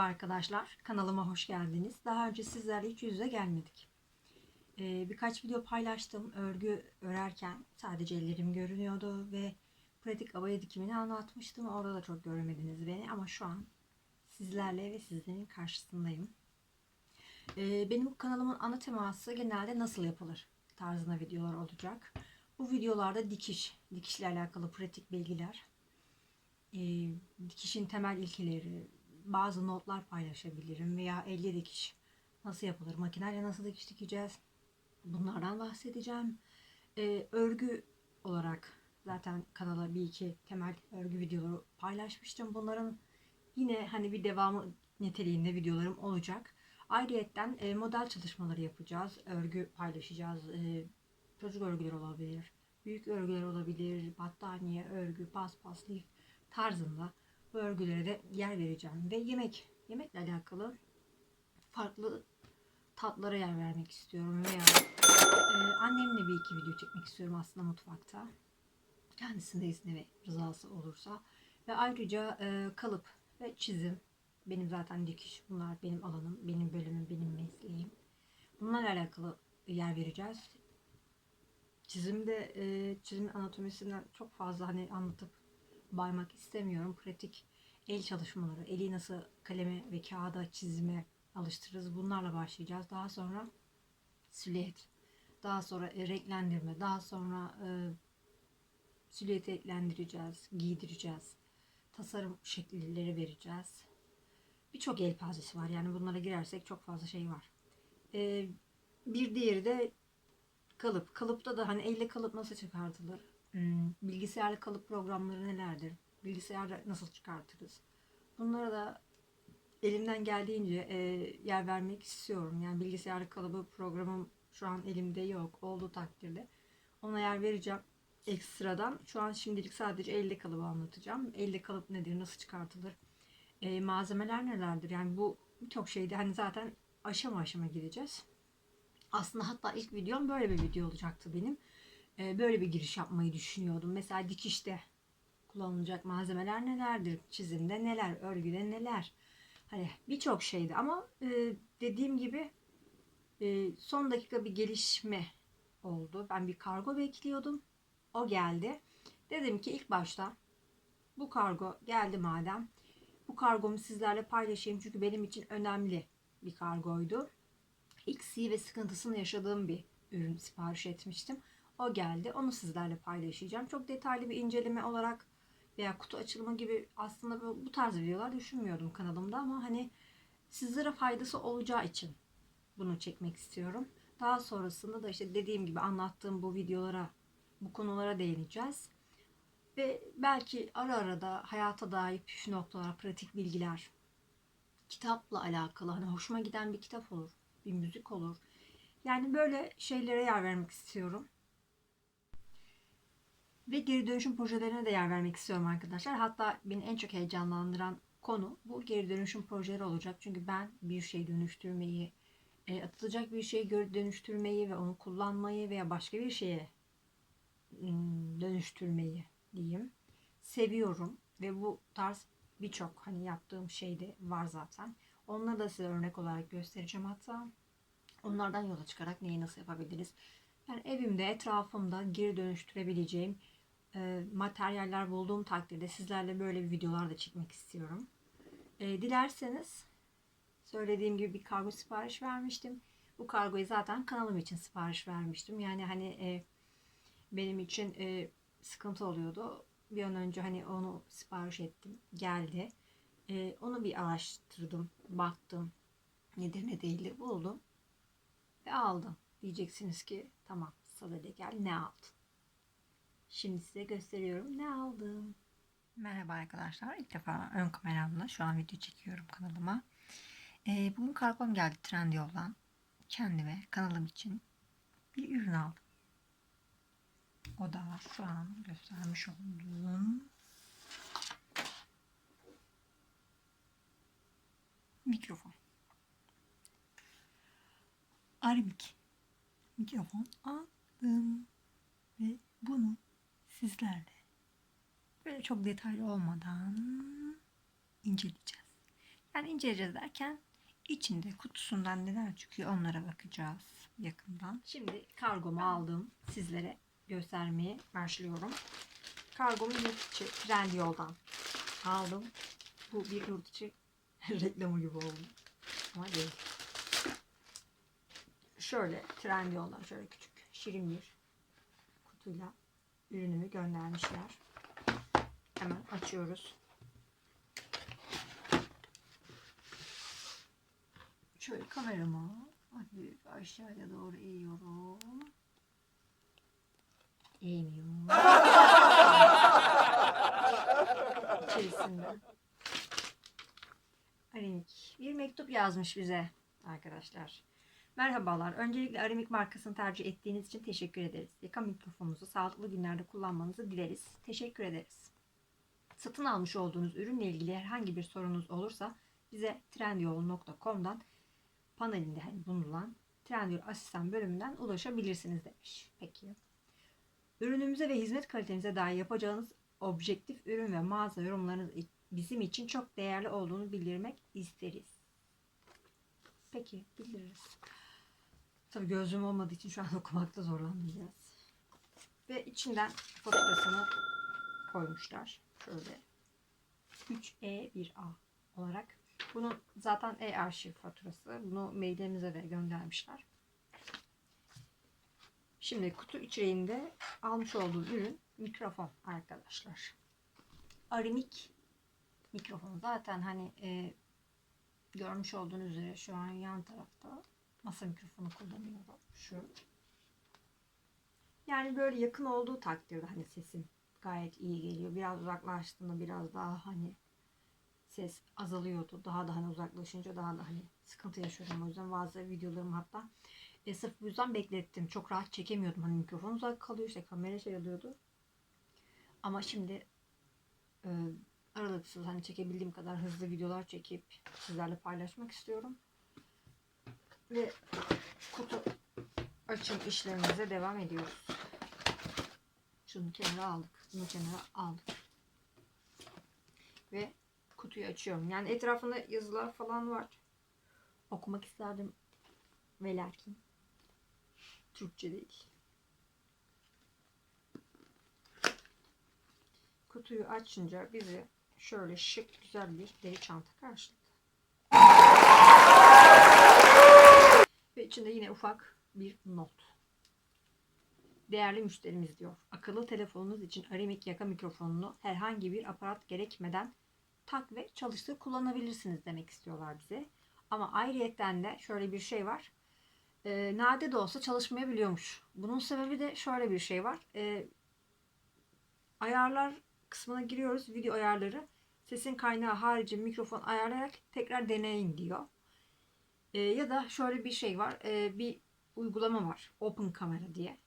arkadaşlar, kanalıma hoş geldiniz. Daha önce sizlerle hiç yüz yüze gelmedik. Ee, birkaç video paylaştım. Örgü örerken sadece ellerim görünüyordu ve pratik abaya dikimini anlatmıştım. Orada da çok göremediniz beni ama şu an sizlerle ve sizlerin karşısındayım. Ee, benim kanalımın ana teması genelde nasıl yapılır tarzında videolar olacak. Bu videolarda dikiş, dikişle alakalı pratik bilgiler, e, dikişin temel ilkeleri, bazı notlar paylaşabilirim veya elde dikiş nasıl yapılır, makineyle nasıl dikiş dikeceğiz bunlardan bahsedeceğim. E, örgü olarak zaten kanala bir iki temel örgü videoları paylaşmıştım. Bunların yine hani bir devamı niteliğinde videolarım olacak. Ayrıyetten e, model çalışmaları yapacağız, örgü paylaşacağız. E, çocuk örgüler olabilir, büyük örgüler olabilir, battaniye, örgü, paspas, lif tarzında bu örgülere de yer vereceğim. Ve yemek, yemekle alakalı farklı tatlara yer vermek istiyorum veya e, annemle bir iki video çekmek istiyorum aslında mutfakta. Kendisinde izni ve rızası olursa. Ve ayrıca e, kalıp ve çizim. Benim zaten dikiş bunlar benim alanım, benim bölümüm, benim mesleğim. Bunlarla alakalı yer vereceğiz. Çizimde e, çizim anatomisinden çok fazla hani anlatıp baymak istemiyorum. Pratik el çalışmaları, eli nasıl kaleme ve kağıda çizime alıştırırız. Bunlarla başlayacağız. Daha sonra silüet, daha sonra e, renklendirme, daha sonra e, silüeti eklendireceğiz, giydireceğiz. Tasarım şekilleri vereceğiz. Birçok elpazesi var. Yani bunlara girersek çok fazla şey var. E, bir diğeri de kalıp. Kalıpta da hani elle kalıp nasıl çıkartılır? Hmm, bilgisayarlı kalıp programları nelerdir? Bilgisayarda nasıl çıkartırız? Bunlara da elimden geldiğince e, yer vermek istiyorum. Yani bilgisayarlı kalıbı programım şu an elimde yok. Olduğu takdirde ona yer vereceğim ekstradan. Şu an şimdilik sadece elde kalıbı anlatacağım. Elde kalıp nedir? Nasıl çıkartılır? E, malzemeler nelerdir? Yani bu birçok şeyde hani zaten aşama aşama gideceğiz. Aslında hatta ilk videom böyle bir video olacaktı benim. E, böyle bir giriş yapmayı düşünüyordum. Mesela dikişte kullanılacak malzemeler nelerdir? Çizimde neler? Örgüde neler? Hani birçok şeydi ama e, dediğim gibi e, son dakika bir gelişme oldu. Ben bir kargo bekliyordum. O geldi. Dedim ki ilk başta bu kargo geldi madem. Bu kargomu sizlerle paylaşayım çünkü benim için önemli bir kargoydu. Eksiği ve sıkıntısını yaşadığım bir ürün sipariş etmiştim. O geldi. Onu sizlerle paylaşacağım. Çok detaylı bir inceleme olarak veya kutu açılımı gibi aslında bu, tarz videolar düşünmüyordum kanalımda ama hani sizlere faydası olacağı için bunu çekmek istiyorum. Daha sonrasında da işte dediğim gibi anlattığım bu videolara, bu konulara değineceğiz. Ve belki ara ara da hayata dair püf noktalar, pratik bilgiler, kitapla alakalı hani hoşuma giden bir kitap olur, bir müzik olur. Yani böyle şeylere yer vermek istiyorum. Ve geri dönüşüm projelerine de yer vermek istiyorum arkadaşlar. Hatta beni en çok heyecanlandıran konu bu geri dönüşüm projeleri olacak. Çünkü ben bir şey dönüştürmeyi, e, atılacak bir şeyi geri dönüştürmeyi ve onu kullanmayı veya başka bir şeye dönüştürmeyi diyeyim seviyorum. Ve bu tarz birçok hani yaptığım şey de var zaten. Onları da size örnek olarak göstereceğim hatta. Onlardan yola çıkarak neyi nasıl yapabiliriz? Yani evimde, etrafımda geri dönüştürebileceğim e, materyaller bulduğum takdirde sizlerle böyle bir videolar da çekmek istiyorum. E, dilerseniz söylediğim gibi bir kargo sipariş vermiştim. Bu kargoyu zaten kanalım için sipariş vermiştim. Yani hani e, benim için e, sıkıntı oluyordu. Bir an önce hani onu sipariş ettim. Geldi. E, onu bir araştırdım. Baktım. Nedir ne değildir buldum. Ve aldım. Diyeceksiniz ki tamam sadede gel ne aldın? Şimdi size gösteriyorum ne aldım. Merhaba arkadaşlar. İlk defa ön kameramla şu an video çekiyorum kanalıma. Ee, bugün kargom geldi Trendyol'dan. Kendime kanalım için bir ürün aldım. O da şu an göstermiş olduğum mikrofon. Armik mikrofon aldım ve bunu sizlerle böyle çok detaylı olmadan inceleyeceğiz. Yani inceleyeceğiz derken içinde kutusundan neler çıkıyor onlara bakacağız yakından. Şimdi kargomu aldım. Sizlere göstermeye başlıyorum. Kargomu yurt içi Trendyol'dan aldım. Bu bir yurt içi reklamı gibi oldu. Ama değil. Şöyle Trendyol'dan şöyle küçük şirin bir kutuyla ürünümü göndermişler. Hemen açıyoruz. Şöyle kameramı hafif aşağıya doğru eğiyorum. Eğmiyorum. İçerisinde. Aramik. Bir mektup yazmış bize arkadaşlar. Merhabalar. Öncelikle Aramik markasını tercih ettiğiniz için teşekkür ederiz. Yaka mikrofonunuzu sağlıklı günlerde kullanmanızı dileriz. Teşekkür ederiz. Satın almış olduğunuz ürünle ilgili herhangi bir sorunuz olursa bize trendyol.com'dan panelinde hani bulunan Trendyol asistan bölümünden ulaşabilirsiniz demiş. Peki. Ürünümüze ve hizmet kalitemize dair yapacağınız objektif ürün ve mağaza yorumlarınız bizim için çok değerli olduğunu bildirmek isteriz. Peki bildiririz. Tabii gözlüğüm olmadığı için şu an okumakta zorlandım. Ve içinden faturasını koymuşlar. Şöyle 3E1A olarak. Bunun zaten e-arşiv faturası. Bunu mailimize de göndermişler. Şimdi kutu içeriğinde almış olduğum ürün mikrofon arkadaşlar. Arimik mikrofon. Zaten hani e, görmüş olduğunuz üzere şu an yan tarafta masa mikrofonu kullanıyorum. Şu. Yani böyle yakın olduğu takdirde hani sesim gayet iyi geliyor. Biraz uzaklaştığında biraz daha hani ses azalıyordu. Daha da hani uzaklaşınca daha da hani sıkıntı yaşıyorum. O yüzden bazı videolarım hatta e, sırf bu yüzden beklettim. Çok rahat çekemiyordum. Hani mikrofon uzak kalıyor işte kamera şey alıyordu. Ama şimdi e, aralıksız hani çekebildiğim kadar hızlı videolar çekip sizlerle paylaşmak istiyorum. Ve kutu açım işlemimize devam ediyoruz. Şunu kenara aldık. Bunu kenara aldık. Ve kutuyu açıyorum. Yani etrafında yazılar falan var. Okumak isterdim. Ve lakin Türkçe değil. Kutuyu açınca bizi şöyle şık güzel bir deri çanta karşıladı. Ve içinde yine ufak bir not. Değerli müşterimiz diyor. Akıllı telefonunuz için Aramik yaka mikrofonunu herhangi bir aparat gerekmeden tak ve çalıştır kullanabilirsiniz demek istiyorlar bize. Ama ayrıyetten de şöyle bir şey var. E, nadir de olsa çalışmayabiliyormuş. Bunun sebebi de şöyle bir şey var. E, ayarlar kısmına giriyoruz. Video ayarları. Sesin kaynağı harici mikrofon ayarlayarak tekrar deneyin diyor. E, ya da şöyle bir şey var. E, bir uygulama var. Open Camera diye.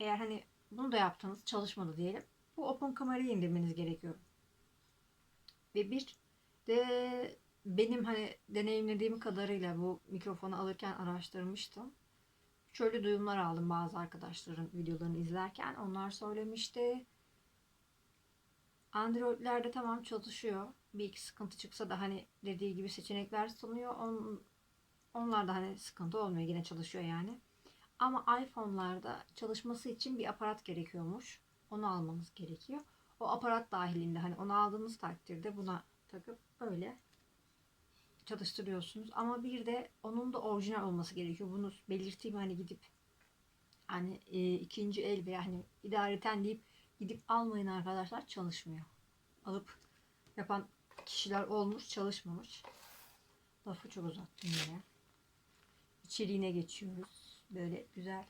Eğer hani bunu da yaptınız çalışmadı diyelim. Bu Open Camera'yı indirmeniz gerekiyor. Ve bir de benim hani deneyimlediğim kadarıyla bu mikrofonu alırken araştırmıştım. Şöyle duyumlar aldım bazı arkadaşların videolarını izlerken. Onlar söylemişti. Android'lerde tamam çalışıyor. Bir iki sıkıntı çıksa da hani dediği gibi seçenekler sunuyor. On, onlarda hani sıkıntı olmuyor. Yine çalışıyor yani. Ama iPhone'larda çalışması için bir aparat gerekiyormuş. Onu almanız gerekiyor. O aparat dahilinde hani onu aldığınız takdirde buna takıp böyle çalıştırıyorsunuz. Ama bir de onun da orijinal olması gerekiyor. Bunu belirteyim hani gidip hani e, ikinci el veya hani idareten deyip gidip almayın arkadaşlar çalışmıyor. Alıp yapan kişiler olmuş çalışmamış. Lafı çok uzattım yine. İçeriğine geçiyoruz. Böyle güzel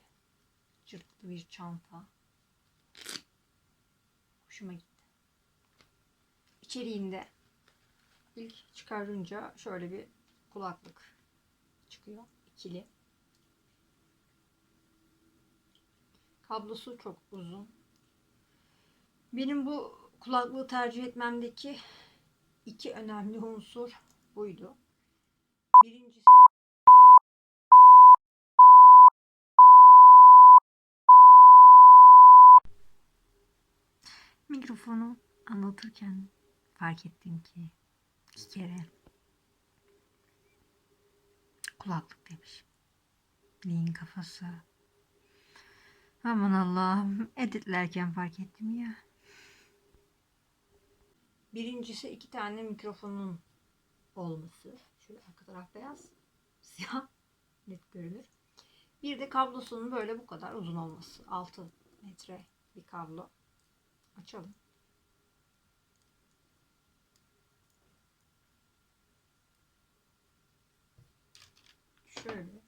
cırtlı bir çanta. Hoşuma gitti. İçeriğinde ilk çıkarınca şöyle bir kulaklık çıkıyor. ikili. Kablosu çok uzun. Benim bu kulaklığı tercih etmemdeki iki önemli unsur buydu. Birincisi mikrofonu anlatırken fark ettim ki iki kere kulaklık demiş. Neyin kafası? Aman Allah'ım editlerken fark ettim ya. Birincisi iki tane mikrofonun olması. Şöyle arka taraf beyaz, siyah, net görünür. Bir de kablosunun böyle bu kadar uzun olması. 6 metre bir kablo. Açalım. Şöyle.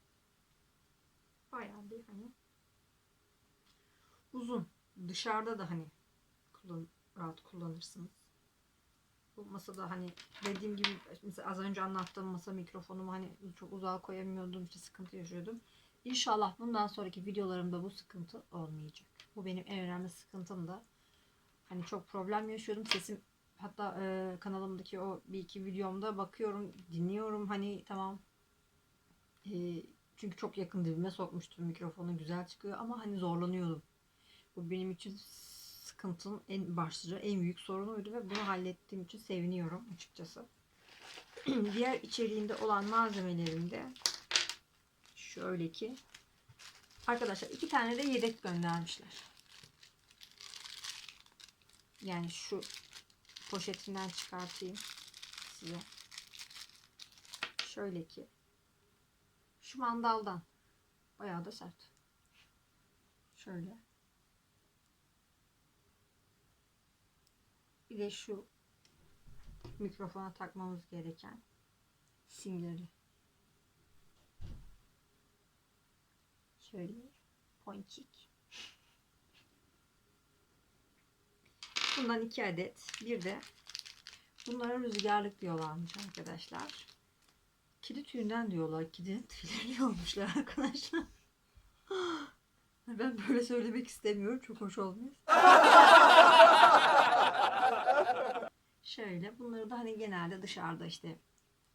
Bayağı bir hani uzun. Dışarıda da hani kullan, rahat kullanırsınız. Bu masada hani dediğim gibi mesela az önce anlattığım masa mikrofonumu hani çok uzağa koyamıyordum işte sıkıntı yaşıyordum. İnşallah bundan sonraki videolarımda bu sıkıntı olmayacak. Bu benim en önemli sıkıntım da. Hani çok problem yaşıyordum. Sesim hatta e, kanalımdaki o bir iki videomda bakıyorum, dinliyorum. Hani tamam e, çünkü çok yakın dibime sokmuştum mikrofonu güzel çıkıyor ama hani zorlanıyordum. Bu benim için sıkıntının en başlıca en büyük sorunuydu ve bunu hallettiğim için seviniyorum açıkçası. Diğer içeriğinde olan malzemelerimde şöyle ki arkadaşlar iki tane de yedek göndermişler. Yani şu poşetinden çıkartayım size. Şöyle ki şu mandaldan bayağı da sert. Şöyle. Bir de şu mikrofona takmamız gereken simleri. Şöyle ponçik. Bundan iki adet. Bir de bunlara rüzgarlık diyorlarmış arkadaşlar. Kedi tüyünden diyorlar. Kedinin tüylerini olmuşlar arkadaşlar. Ben böyle söylemek istemiyorum. Çok hoş olmuyor. Şöyle bunları da hani genelde dışarıda işte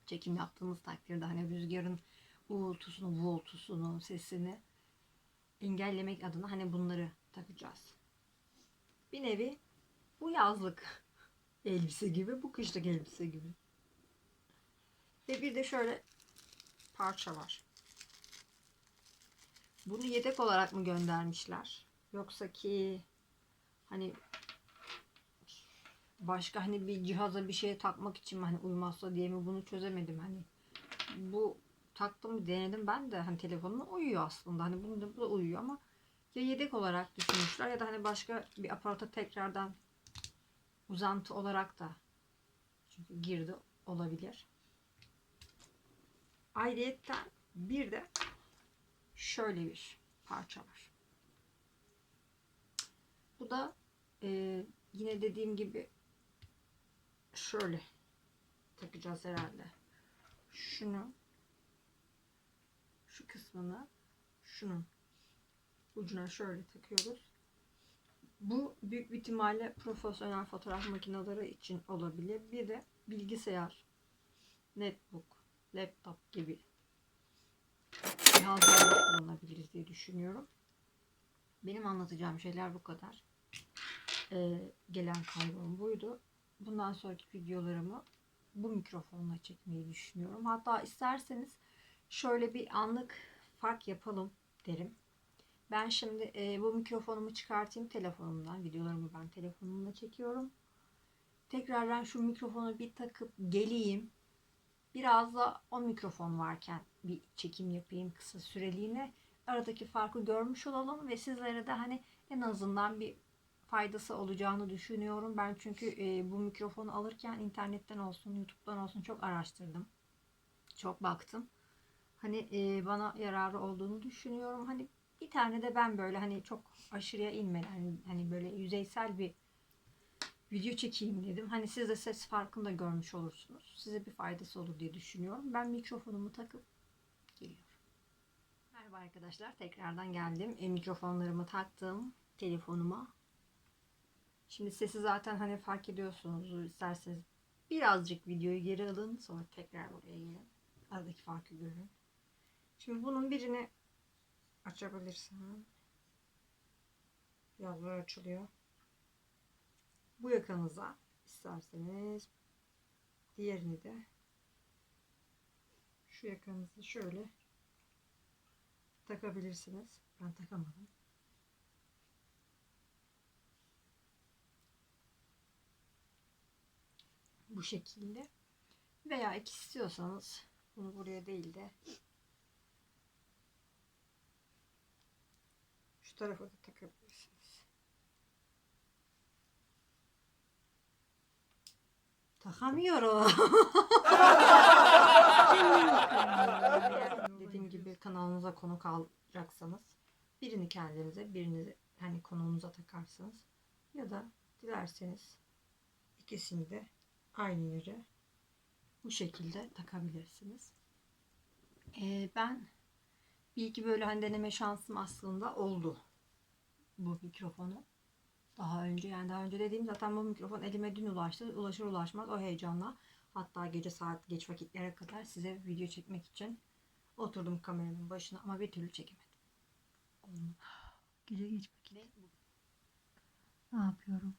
çekim yaptığımız takdirde hani rüzgarın uğultusunu, vuultusunu, sesini engellemek adına hani bunları takacağız. Bir nevi bu yazlık elbise gibi, bu kışlık elbise gibi. Ve bir de şöyle parça var. Bunu yedek olarak mı göndermişler? Yoksa ki hani başka hani bir cihaza bir şeye takmak için hani uymazsa diye mi bunu çözemedim hani. Bu taktım denedim ben de hani telefonuma uyuyor aslında. Hani bunu da bu da uyuyor ama ya yedek olarak düşünmüşler ya da hani başka bir aparata tekrardan uzantı olarak da çünkü girdi olabilir. Ayrıyetten bir de şöyle bir parça var. Bu da e, yine dediğim gibi şöyle takacağız herhalde. Şunu şu kısmını şunun ucuna şöyle takıyoruz. Bu büyük bir ihtimalle profesyonel fotoğraf makineleri için olabilir. Bir de bilgisayar, netbook, laptop gibi cihazlarda kullanabiliriz diye düşünüyorum. Benim anlatacağım şeyler bu kadar. Ee, gelen kaybım buydu. Bundan sonraki videolarımı bu mikrofonla çekmeyi düşünüyorum. Hatta isterseniz şöyle bir anlık fark yapalım derim. Ben şimdi e, bu mikrofonumu çıkartayım telefonumdan. Videolarımı ben telefonumla çekiyorum. Tekrardan şu mikrofonu bir takıp geleyim. Biraz da o mikrofon varken bir çekim yapayım kısa süreliğine. Aradaki farkı görmüş olalım ve sizlere de hani en azından bir faydası olacağını düşünüyorum. Ben çünkü e, bu mikrofonu alırken internetten olsun, YouTube'dan olsun çok araştırdım. Çok baktım. Hani e, bana yararı olduğunu düşünüyorum. Hani bir tane de ben böyle hani çok aşırıya inmeden hani, hani böyle yüzeysel bir video çekeyim dedim. Hani siz de ses farkını da görmüş olursunuz. Size bir faydası olur diye düşünüyorum. Ben mikrofonumu takıp geliyorum. Merhaba arkadaşlar. Tekrardan geldim. E, mikrofonlarımı taktım telefonuma. Şimdi sesi zaten hani fark ediyorsunuz. İsterseniz birazcık videoyu geri alın. Sonra tekrar buraya gelin. Aradaki farkı görün. Şimdi bunun birini açabilirsin. Biraz böyle açılıyor. Bu yakınıza isterseniz diğerini de şu yakanızı şöyle takabilirsiniz. Ben takamadım. Bu şekilde. Veya istiyorsanız bunu buraya değil de tarafa da takabilirsiniz. Takamıyorum. Dediğim gibi kanalınıza konuk alacaksanız birini kendinize birini hani konuğunuza takarsınız. Ya da dilerseniz ikisini de aynı yere bu şekilde takabilirsiniz. Ee, ben bir iki böyle hani deneme şansım aslında oldu bu mikrofonu. Daha önce yani daha önce dediğim zaten bu mikrofon elime dün ulaştı. Ulaşır ulaşmaz o heyecanla hatta gece saat geç vakitlere kadar size video çekmek için oturdum kameranın başına ama bir türlü çekemedim. Gece geç vakit. Ne yapıyorum?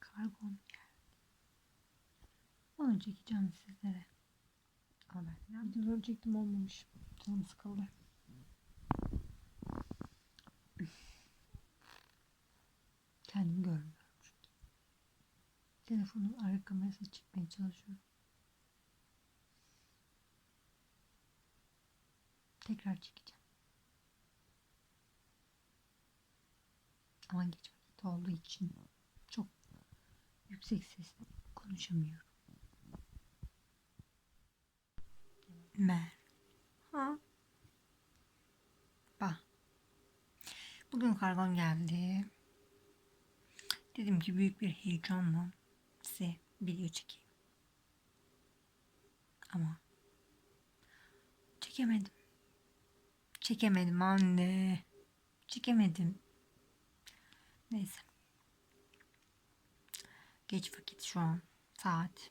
Karbon geldi. Onu çekeceğim sizlere. Ama ben ya videoları çektim olmamış. Canım sıkıldı. Kendimi görmüyorum çünkü. Telefonun arka kamerasını çekmeye çalışıyorum. Tekrar çekeceğim. Ama geç vakit olduğu için çok yüksek sesle konuşamıyorum. Mer. Ha. Bak. Bugün kargon geldi. Dedim ki büyük bir heyecanla size video çekeyim. Ama çekemedim. Çekemedim anne. Çekemedim. Neyse. Geç vakit şu an. Saat.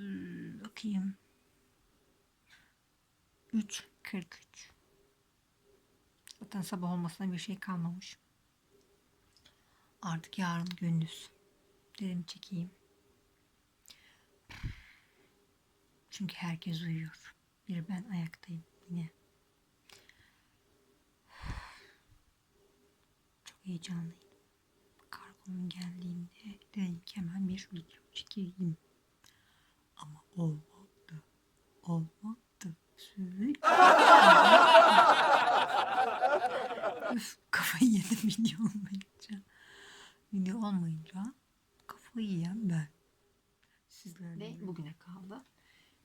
Hmm, bakayım. 3.43. Zaten sabah olmasına bir şey kalmamış. Artık yarın gündüz. Dedim çekeyim. Çünkü herkes uyuyor. Bir ben ayaktayım yine. Çok heyecanlıyım. Kargonun geldiğinde dedim ki hemen bir video çekeyim. Ama olmadı. Olmadı. Sürekli. Üf, kafayı yedim video olmayınca. Video olmayınca kafayı yiyen ben. Sizlerle bugüne kaldı.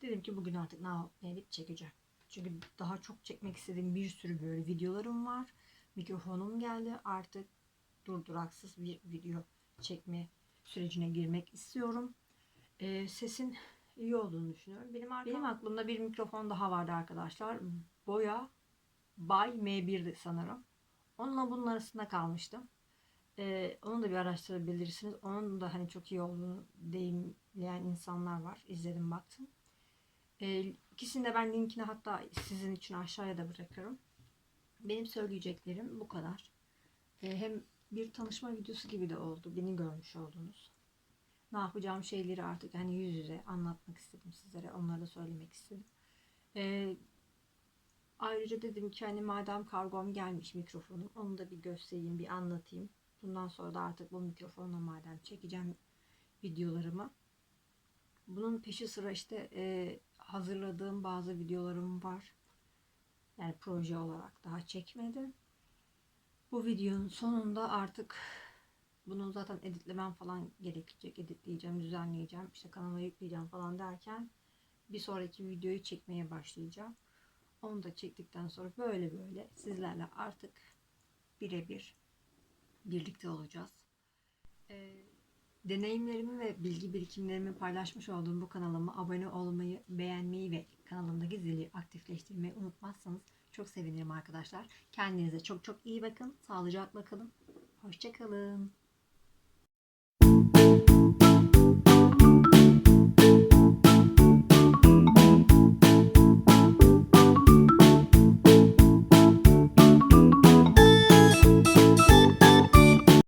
Dedim ki bugün artık ne yapıp ne edip çekeceğim. Çünkü daha çok çekmek istediğim bir sürü böyle videolarım var. Mikrofonum geldi. Artık durduraksız bir video çekme sürecine girmek istiyorum. Ee, sesin iyi olduğunu düşünüyorum. Benim, Benim aklımda bir mikrofon daha vardı arkadaşlar. Boya Bay M1'di sanırım. Onunla bunun arasında kalmıştım. Ee, onu da bir araştırabilirsiniz. Onun da hani çok iyi olduğunu deyimleyen insanlar var. İzledim baktım. Ee, ikisini de ben linkini hatta sizin için aşağıya da bırakırım. Benim söyleyeceklerim bu kadar. Ee, hem bir tanışma videosu gibi de oldu. Beni görmüş oldunuz. Ne yapacağım şeyleri artık hani yüz yüze anlatmak istedim sizlere. Onları da söylemek istedim. Ee, ayrıca dedim ki hani madem kargom gelmiş mikrofonum onu da bir göstereyim bir anlatayım. Bundan sonra da artık bu mikrofonla madem çekeceğim videolarımı. Bunun peşi sıra işte e, hazırladığım bazı videolarım var. Yani proje olarak daha çekmedim. Bu videonun sonunda artık bunu zaten editlemem falan gerekecek. Editleyeceğim, düzenleyeceğim, işte kanala yükleyeceğim falan derken bir sonraki videoyu çekmeye başlayacağım. Onu da çektikten sonra böyle böyle sizlerle artık birebir birlikte olacağız. Ee, deneyimlerimi ve bilgi birikimlerimi paylaşmış olduğum bu kanalıma abone olmayı, beğenmeyi ve kanalımdaki zili aktifleştirmeyi unutmazsanız çok sevinirim arkadaşlar. Kendinize çok çok iyi bakın. Sağlıcakla kalın. Hoşçakalın.